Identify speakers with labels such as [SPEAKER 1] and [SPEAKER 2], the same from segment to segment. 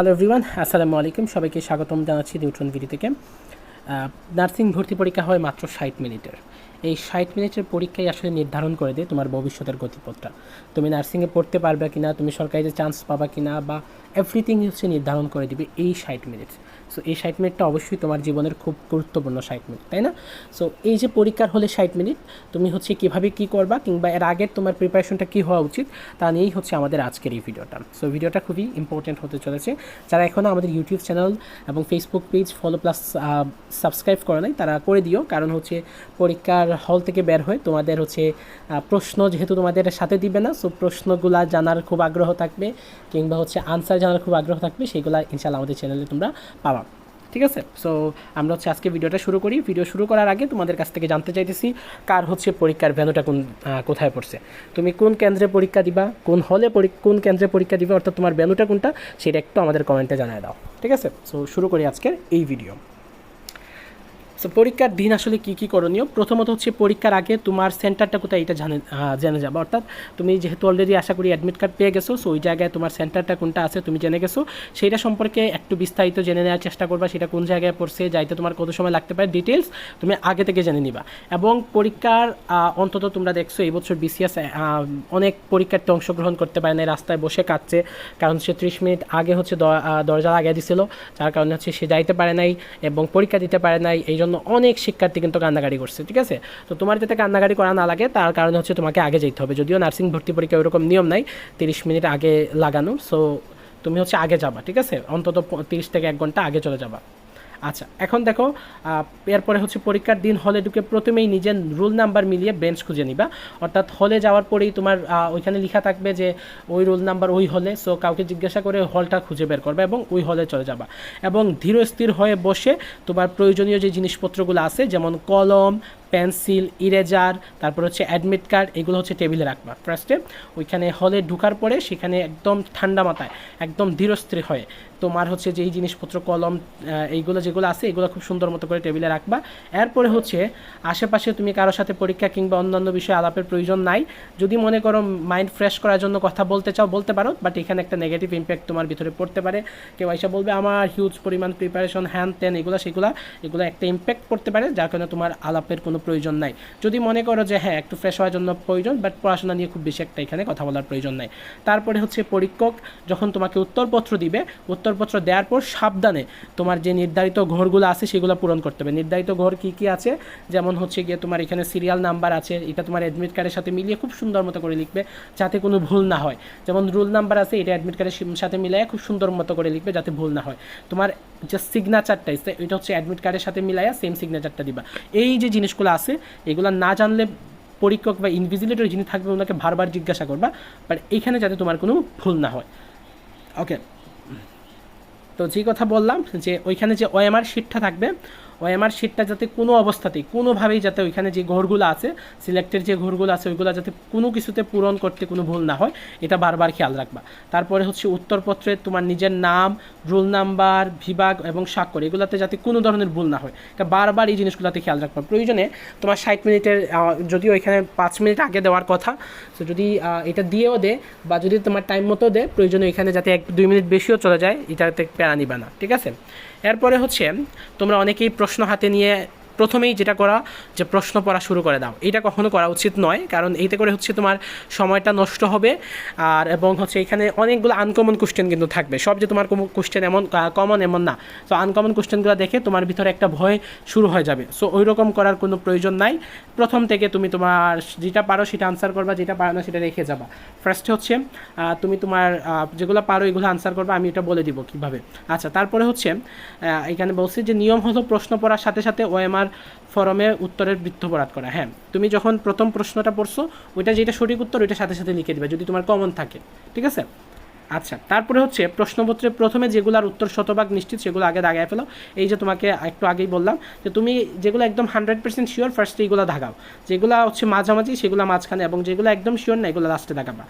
[SPEAKER 1] Hello everyone আসসালামু আলাইকুম সবাইকে স্বাগতম জানাচ্ছি নিউট্রন ভিডিও থেকে। নার্সিং ভর্তি পরীক্ষা হয় মাত্র ষাট মিনিটের। এই ষাট মিনিটের পরীক্ষায় আসলে নির্ধারণ করে দেয় তোমার ভবিষ্যতের গতিপথটা। তুমি নার্সিংয়ে পড়তে পারবে কিনা, তুমি সরকারিতে চান্স পাবা কি না বা এভরিথিং হচ্ছে নির্ধারণ করে দিবে এই ষাট মিনিট সো এই ষাট মিনিটটা অবশ্যই তোমার জীবনের খুব গুরুত্বপূর্ণ ষাট মিনিট তাই না? সো এই যে পরীক্ষার হলে ষাট মিনিট তুমি হচ্ছে কীভাবে কী করবা কিংবা এর আগের তোমার প্রিপারেশনটা কী হওয়া উচিত, তা নিয়েই হচ্ছে আমাদের আজকের এই ভিডিওটা সো ভিডিওটা খুবই ইম্পর্টেন্ট হতে চলেছে। যারা এখনও আমাদের ইউটিউব চ্যানেল এবং Facebook page follow plus subscribe করে নাই, তারা করে দিও। কারণ হচ্ছে পরীক্ষার হল থেকে বের হয়ে তোমাদের হচ্ছে প্রশ্ন যেহেতু তোমাদের সাথে দিবে না সো প্রশ্নগুলা জানার খুব আগ্রহ থাকবে, কিংবা হচ্ছে আনসার জানার খুব আগ্রহ থাকবে সেইগুলা ইনশাল্লাহ আমাদের চ্যানেলে তোমরা পাবা। ঠিক আছে? সো আমরা হচ্ছে আজকে ভিডিওটা শুরু করি। ভিডিও শুরু করার আগে তোমাদের কাছ থেকে জানতে চাইতেছি, কার হচ্ছে পরীক্ষার ভ্যানুটা কোন কোথায় পড়ছে? তুমি কোন কেন্দ্রে পরীক্ষা দিবা? কোন হলে কোন কেন্দ্রে পরীক্ষা দিবা? অর্থাৎ তোমার ভ্যানুটা কোনটা? সেটা একটু আমাদের কমেন্টে জানিয়ে দাও। ঠিক আছে? সো শুরু করি আজকের এই ভিডিও সো পরীক্ষার দিন আসলে কী কী করণীয়? প্রথমত হচ্ছে পরীক্ষার আগে তোমার সেন্টারটা কোথায় এটা জানে জেনে যাবে। অর্থাৎ তুমি যেহেতু অলরেডি আশা করি অ্যাডমিট কার্ড পেয়ে গেছো সো ওই জায়গায় তোমার সেন্টারটা কোনটা আছে তুমি জেনে গেছো। সেইটা সম্পর্কে একটু বিস্তারিত জেনে নেওয়ার চেষ্টা করবা, সেটা কোন জায়গায় পড়ছে, যাইতে তোমার কত সময় লাগতে পারে ডিটেলস তুমি আগে থেকে জেনে নিবা। এবং পরীক্ষার অন্তত তোমরা দেখছ এই বছর বিসিএস অনেক পরীক্ষার্থী অংশগ্রহণ করতে পারে না রাস্তায় বসে কাটছে কারণ সে ত্রিশ মিনিট আগে হচ্ছে দরজা লাগিয়ে দিছিল, যার কারণে হচ্ছে সে যাইতে পারে নাই এবং পরীক্ষা দিতে পারে নাই এই জন্য অনেক শিক্ষার্থী কিন্তু কান্নাকাটি করছে, ঠিক আছে? তো তোমার যাতে কান্নাকাটি করা না লাগে, তার কারণে হচ্ছে তোমাকে আগে যেতে হবে। যদিও নার্সিং ভর্তি পরীক্ষা ওরকম নিয়ম নাই, তিরিশ মিনিট আগে লাগানো সো তুমি হচ্ছে আগে যাবা, ঠিক আছে? অন্তত তিরিশ থেকে এক ঘণ্টা আগে চলে যাবা। আচ্ছা এখন দেখো এরপরে হচ্ছে পরীক্ষার দিন, হলে ঢুকে প্রথমেই নিজের রোল নাম্বার মিলিয়ে বেঞ্চ খুঁজে নিবা। অর্থাৎ হলে যাওয়ার পরেই তোমার ওইখানে লেখা থাকবে যে, ওই রোল নাম্বার ওই হলে। সো কাউকে জিজ্ঞাসা করে হলটা খুঁজে বের করবে এবং ওই হলে চলে যাবা। এবং ধীরস্থির হয়ে বসে তোমার প্রয়োজনীয় যে জিনিসপত্রগুলো আছে, যেমন কলম পেন্সিল, ইরেজার, তারপর হচ্ছে অ্যাডমিট কার্ড, এগুলো হচ্ছে টেবিলে রাখবা। ফার্স্টে ওইখানে হলে ঢুকার পরে সেখানে একদম ঠান্ডা মাথায়, একদম ধীরস্থির হয়ে তোমার হচ্ছে যেই জিনিসপত্র, কলম এইগুলো যেগুলো আছে, এগুলো খুব সুন্দর মতো করে টেবিলে রাখবা। এরপরে হচ্ছে আশেপাশে তুমি কারোর সাথে পরীক্ষা কিংবা অন্যান্য বিষয়ে আলাপের প্রয়োজন নাই। যদি মনে করো মাইন্ড ফ্রেশ করার জন্য কথা বলতে চাও, বলতে পারো বাট এখানে একটা নেগেটিভ ইম্প্যাক্ট তোমার ভিতরে পড়তে পারে। কেউ এসে বলবে, আমার হিউজ পরিমাণ প্রিপারেশন হ্যান ত্যান এগুলো, সেগুলো, এগুলো একটা ইম্প্যাক্ট পড়তে পারে, যার কারণে তোমার আলাপের কোনো প্রয়োজন নাই। যদি মনে করো যে হ্যাঁ একটু ফ্রেশ হওয়ার জন্য প্রয়োজন বাট পড়াশোনা নিয়ে খুব বেশি একটা এখানে কথা বলার প্রয়োজন নাই। তারপরে হচ্ছে পরীক্ষক যখন তোমাকে উত্তরপত্র দিবে, উত্তরপত্র দেওয়ার পর সাবধানে তোমার যে নির্ধারিত ঘরগুলো আছে, সেগুলো পূরণ করতে হবে। নির্ধারিত ঘর কী কী আছে? যেমন হচ্ছে গিয়ে তোমার এখানে সিরিয়াল নাম্বার আছে, এটা তোমার অ্যাডমিট কার্ডের সাথে মিলিয়ে খুব সুন্দর মতো করে লিখবে, যাতে কোনো ভুল না হয়। যেমন রুল নাম্বার আছে, এটা অ্যাডমিট কার্ডের সাথে মিলিয়ে খুব সুন্দর মতো করে লিখবে যাতে ভুল না হয়। তোমার যে সিগনেচারটা এটা হচ্ছে অ্যাডমিট কার্ডের সাথে মিলাইয়া সেম সিগনেচারটা দিবা। এই যে জিনিসগুলো আছে, এগুলো না জানলে পরীক্ষক বা ইনভিজিলেটর যিনি থাকবে ওনাকে বারবার জিজ্ঞাসা করবা বাট এখানে যাতে তোমার কোনো ভুল না হয়। ওকে তো যে কথা বললাম যে ওইখানে যে ওএমআর শিটটা থাকবে ওএমআর শিটটা যাতে কোনো অবস্থাতেই কোনোভাবেই যাতে ওইখানে যে ঘরগুলো আছে সিলেক্টের যে ঘরগুলো আছে ওইগুলো যাতে কোনো কিছুতে পূরণ করতে কোনো ভুল না হয় এটা বারবার খেয়াল রাখবা। তারপরে হচ্ছে উত্তরপত্রে তোমার নিজের নাম রোল নাম্বার বিভাগ এবং স্বাক্ষর এগুলোতে যাতে কোনো ধরনের ভুল না হয়। বারবার এই জিনিসগুলোতে খেয়াল রাখবা। প্রয়োজনে তোমার ষাট মিনিটের আহ, যদিও এখানে পাঁচ মিনিট আগে দেওয়ার কথা তো যদি এটা দিয়েও দে বা যদি তোমার টাইম মতো দে প্রয়োজনে এখানে যাতে এক দুই মিনিট বেশিও চলে যায় এটাতে প্যারা নিবা না ঠিক আছে? এরপরে হচ্ছে তোমরা অনেকেই প্রশ্ন হাতে নিয়ে প্রথমেই যেটা করা যে প্রশ্ন পড়া শুরু করে দাও। এটা কখনো করা উচিত নয়, কারণ এইতে করে হচ্ছে তোমার সময়টা নষ্ট হবে। আর এবং হচ্ছে এখানে অনেকগুলো আনকমন কোশ্চেন কিন্তু থাকবে। সব যে তোমার কোশ্চেন এমন কমন এমন না। তো আনকমন কোশ্চেনগুলো দেখে তোমার ভিতরে একটা ভয় শুরু হয়ে যাবে। সো ওই রকম করার কোনো প্রয়োজন নাই। প্রথম থেকে তুমি তোমার যেটা পারো সেটা আনসার করবা, যেটা পারো না সেটা রেখে যাবা। ফার্স্টে হচ্ছে তুমি তোমার যেগুলো পারো এগুলো আনসার করবা, আমি এটা বলে দিব কীভাবে। আচ্ছা তারপরে হচ্ছে এখানে বলছি যে নিয়ম হলো প্রশ্ন পড়ার সাথে সাথে ওএমআর ফরমে উত্তরের বৃত্তপরাধ করা। হ্যাঁ তুমি যখন প্রথম প্রশ্নটা পড়ছো, ওইটা যেটা সঠিক উত্তর ওইটা সাথে সাথে লিখে দিবে, যদি তোমার কমন থাকে। ঠিক আছে? আচ্ছা তারপরে হচ্ছে প্রশ্নপত্রে প্রথমে যেগুলোর উত্তর শতভাগ নিশ্চিত, সেগুলো আগে দাগায় ফেলো। এই যে তোমাকে একটু আগেই বললাম যে তুমি যেগুলো একদম হান্ড্রেড পার্সেন্ট শিওর ফার্স্ট এইগুলো দাগাও। যেগুলো হচ্ছে মাঝামাঝি, সেগুলো মাঝখানে, এবং যেগুলো একদম শিওর না, এগুলো লাস্টে দাগাবা।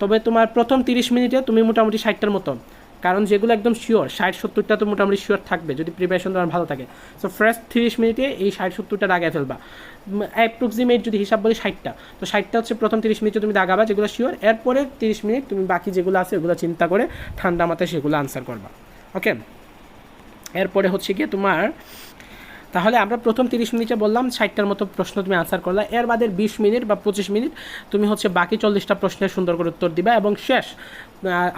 [SPEAKER 1] তবে তোমার প্রথম তিরিশ মিনিটে তুমি মোটামুটি ষাটটার মতো কারণ যেগুলো একদম শিওর ষাট, সত্তরটা তো মোটামুটি শিওর থাকবে যদি প্রিপারেশন তোমার ভালো থাকে। সো ফার্স্ট তিরিশ মিনিটে এই ষাট সত্তরটা দাগায় ফেলবা। অ্যাপ্রক্সিমেট যদি হিসাব বলি ষাটটা। তো ষাটটা হচ্ছে প্রথম তিরিশ মিনিটে তুমি দাগাবা, যেগুলো শিওর এরপরে তিরিশ মিনিট তুমি বাকি যেগুলো আছে ওগুলো চিন্তা করে ঠান্ডা মাথায় সেগুলো আনসার করবা। ওকে এরপরে হচ্ছে গিয়ে তোমার, তাহলে আমরা প্রথম তিরিশ মিনিটে বললাম ষাটটার মতো প্রশ্ন তুমি আনসার করলা। এর বাদে বিশ মিনিট বা পঁচিশ মিনিট তুমি হচ্ছে বাকি চল্লিশটা প্রশ্নের সুন্দর করে উত্তর দিবা এবং শেষ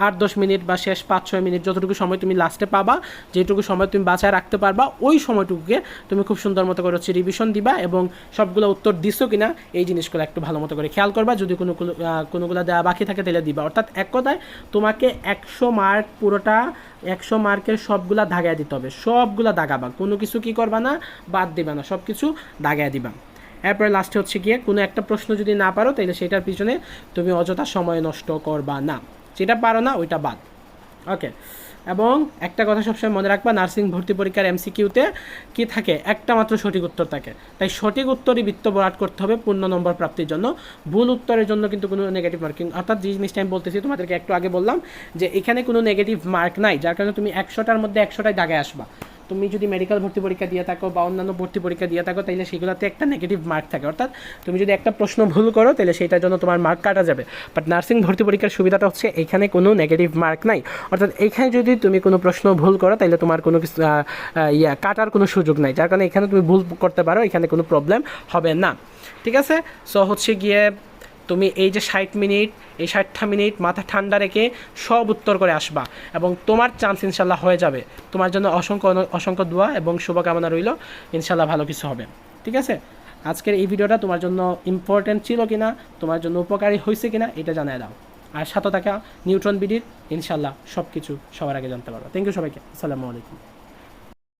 [SPEAKER 1] আট দশ মিনিট বা শেষ পাঁচ ছয় মিনিট যতটুকু সময় তুমি লাস্টে পাবা যেটুকু সময় তুমি বাঁচায় রাখতে পারবা ওই সময়টুকুকে তুমি খুব সুন্দর মতো করে হচ্ছে রিভিশন দিবা এবং সবগুলো উত্তর দিছো কিনা এই জিনিসগুলো একটু ভালো মতো করে খেয়াল করবা। যদি কোনো কোনো, কোনোগুলো দেওয়া বাকি থাকে তাহলে দিবা। অর্থাৎ এক কথায় তোমাকে একশো মার্ক পুরোটা একশো মার্কের সবগুলা দাগায় দিতে হবে। সবগুলা দাগাবা। কোনো কিছু কি করবা না বাদ দিবা না। সব কিছু দাগায় দিবা। এরপরে লাস্টে হচ্ছে গিয়ে কোনো একটা প্রশ্ন যদি না পারো তাহলে সেটার পিছনে তুমি অযথা সময় নষ্ট করবা না। যেটা পারো না, ওইটা বাদ। ওকে এবং একটা কথা সবসময় মনে রাখবা, নার্সিং ভর্তি পরীক্ষার এম এমসিকিউতে কী থাকে? একটা মাত্র সঠিক উত্তর থাকে। তাই সঠিক উত্তরই বৃত্ত বরাট করতে হবে পূর্ণ নম্বর প্রাপ্তির জন্য। ভুল উত্তরের জন্য কিন্তু কোনো নেগেটিভ মার্কিং অর্থাৎ যে জিনিসটা আমি বলতেছি, তোমাদেরকে একটু আগে বললাম যে এখানে কোনো নেগেটিভ মার্ক নাই, যার কারণে তুমি একশোটার মধ্যে একশোটাই দাগে আসবা। তুমি যদি মেডিকেল ভর্তি পরীক্ষা দিয়ে থাকো বা অন্যান্য ভর্তি পরীক্ষা দিয়ে থাকো তাহলে সেগুলোতে একটা নেগেটিভ মার্ক থাকে। অর্থাৎ তুমি যদি একটা প্রশ্ন ভুল করো তাহলে সেটার জন্য তোমার মার্ক কাটা যাবে। বাট নার্সিং ভর্তি পরীক্ষার সুবিধাটা হচ্ছে এখানে কোনো নেগেটিভ মার্ক নাই। অর্থাৎ এখানে যদি তুমি কোনো প্রশ্ন ভুল করো তাহলে তোমার কোনো ইয়া কাটার কোনো সুযোগ নাই। যার কারণে এখানে তুমি ভুল করতে পারো, এখানে কোনো প্রবলেম হবে না। ঠিক আছে? সো হচ্ছে গিয়ে তুমি এই যে ষাট মিনিট, এই ষাটটা মিনিট মাথা ঠান্ডা রেখে সব উত্তর করে আসবা এবং তোমার চান্স ইনশাল্লাহ হয়ে যাবে। তোমার জন্য অসংখ্য অসংখ্য দোয়া এবং শুভকামনা রইল। ইনশাল্লাহ ভালো কিছু হবে। ঠিক আছে? আজকের এই ভিডিওটা তোমার জন্য ইম্পর্টেন্ট ছিল কিনা, তোমার জন্য উপকারী হয়েছে কিনা, এটা জানায় দাও। আর সাথে থাকা নিউট্রন বিডির ইনশাল্লাহ সব কিছু সবার আগে জানতে পারব। থ্যাংক ইউ সবাইকে। আসসালামু আলাইকুম।